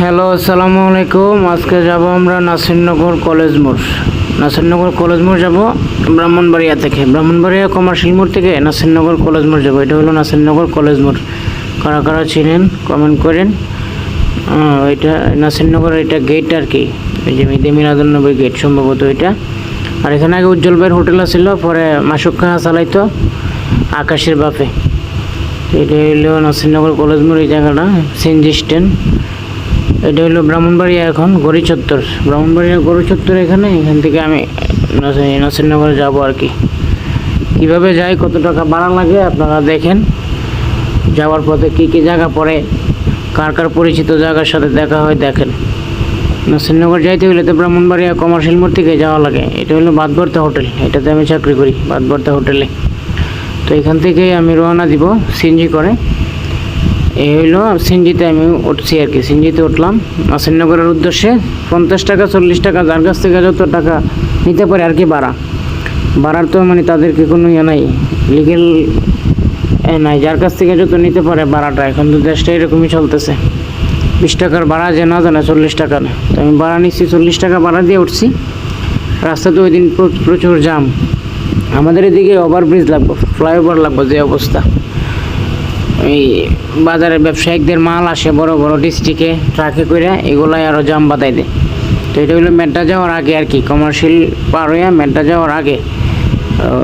Hello, আসসালামু আলাইকুম। আজকে যাব আমরা নাসিরনগর কলেজ মোড়। নাসিরনগর কলেজ মোড় যাব ব্রাহ্মণবাড়িয়া থেকে। ব্রাহ্মণবাড়িয়া কমার্শিয়াল মোড় থেকে নাসিরনগর কলেজ মোড় যাব। এটা হলো নাসিরনগর কলেজ মোড়। কারা কারা চিনেন কমেন্ট করেন। এটা নাসিরনগর এটা গেট আর কি। ওই যে মিদে মিলাদুলনবী গেট সম্ভবত এটা। আর এখানে আগে উজ্জ্বল ভাইয়ের হোটেল ছিল পরে মাসুক খাহা চালাইতো, আকাশের বাপে। এটা হলো নাসিরনগর কলেজ মোড়, এই জায়গাটা সিএনজি স্ট্যান্ড এটা হলো ব্রাহ্মণবাড়িয়া এখন, গড়ি চত্বর। ব্রাহ্মণবাড়িয়া গড়ি চত্বর এখানে, এখান থেকে আমি নাসিরনগরে যাব আর কি। কীভাবে যাই, কত টাকা ভাড়া লাগে, আপনারা দেখেন। যাওয়ার পথে কী কী জায়গা পড়ে, কার কার পরিচিত জায়গার সাথে দেখা হয়, দেখেন। নাসিরনগর যাইতে হলে তো ব্রাহ্মণবাড়িয়া কমার্শিয়াল মোড় থেকে যাওয়া লাগে। এটা হলো বাদবর্তা হোটেল, এটাতে আমি চাকরি করি, বাদবর্তা হোটেলে। তো এখান থেকেই আমি রওনা দিব সিএনজি করে। এই হইল সিনজিতে আমি উঠছি আর কি। সিনজিতে উঠলাম। নাসিরনগরের উদ্দেশ্যে পঞ্চাশ টাকা, চল্লিশ টাকা, যার কাছ থেকে যত টাকা নিতে পারে আর কি ভাড়া। ভাড়ার তো মানে তাদেরকে কোনো ইয়ে নাই লিগেল নাই। যার কাছ থেকে যত নিতে পারে ভাড়াটা, এখন তো দেশটা এরকমই চলতেছে। বিশ টাকার ভাড়া যে না জানে, চল্লিশ টাকা না তো আমি ভাড়া নিচ্ছি, চল্লিশ টাকা ভাড়া দিয়ে উঠছি। রাস্তাতে ওই দিন প্র- প্রচুর জাম। আমাদের এদিকে ওভারব্রিজ লাগবে, ফ্লাইওভার লাগবে যে অবস্থা। এই বাজারের ব্যবসায়িকদের মাল আসে বড় বড় ডিস্ট্রিক্টে ট্রাকে করে এগুলাই আরও জাম বাতাই দেয়। তো এটা হলো মেড্ডা যাওয়ার আগে আর কি কমার্শিয়াল পার হইয়া মেড্ডা যাওয়ার আগে।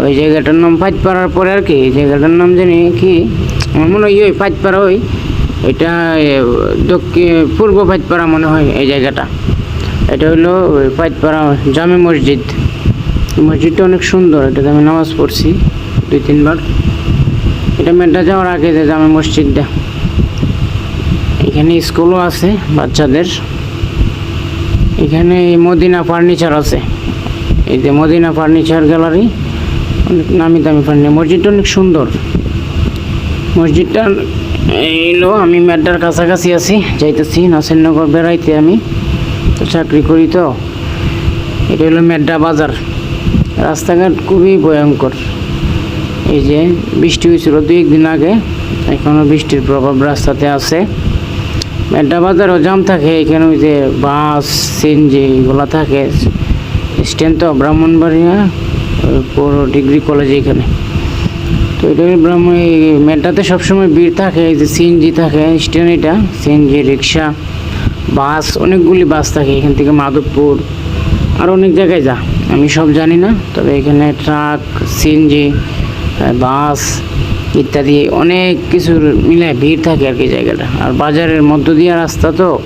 ওই জায়গাটার নাম ফাইজপাড়ার পরে আর কি, এই জায়গাটার নাম জানি কি, আমার মনে হয় ওই ফাইজপাড়া ওই, এটা দক্ষিণ, পূর্ব ফাইজপাড়া মনে হয় এই জায়গাটা। এটা হলো ওই ফাইজপাড়া জামে মসজিদ। মসজিদটা অনেক সুন্দর, এটাতে আমি নামাজ পড়ছি, দুই তিনবার। এটা মেড্ডা যাওয়ার আগে যে জামে মসজিদটা এখানে স্কুলও আছে বাচ্চাদের। এখানে মদিনা ফার্নিচার আছে। এই যে মদিনা ফার্নিচার গ্যালারি, অনেক নামি দামি ফার্নিচার মসজিদটা অনেক সুন্দর। মসজিদটা এইলো, আমি মেড্ডার কাছাকাছি আছি, যাইতেছি, নাসিরনগর বেড়াইতে আমি। তো চাকরি করি তো। এটা হলো মেড্ডা বাজার। রাস্তাঘাট খুবই ভয়ঙ্কর। এই যে বৃষ্টি হয়েছিল দু একদিন আগে এখনও বৃষ্টির প্রভাব রাস্তাতে আছে। মেড্ডা বাজারও জাম থাকে, এখানে ওই যে বাস সিএনজি এগুলো থাকে। স্ট্যান্ড তো ব্রাহ্মণবাড়িয়া, পৌর ডিগ্রি কলেজ এখানে। তো এটা ব্রাহ্মণ এই মেড্ডাতে সবসময় ভিড় থাকে, এই যে সিএনজি থাকে, স্ট্যান্ড এটা, সিএনজি, রিক্সা, বাস, অনেকগুলি বাস থাকে এখান থেকে মাধবপুর, আর অনেক জায়গায় যা। আমি সব জানি না, তবে এখানে ট্রাক, সিএনজি বাস ইত্যাদি অনেক কিছুর মিলে ভিড় থাকে আর কি জায়গাটা। আর বাজারের মধ্য দিয়ে রাস্তা তো।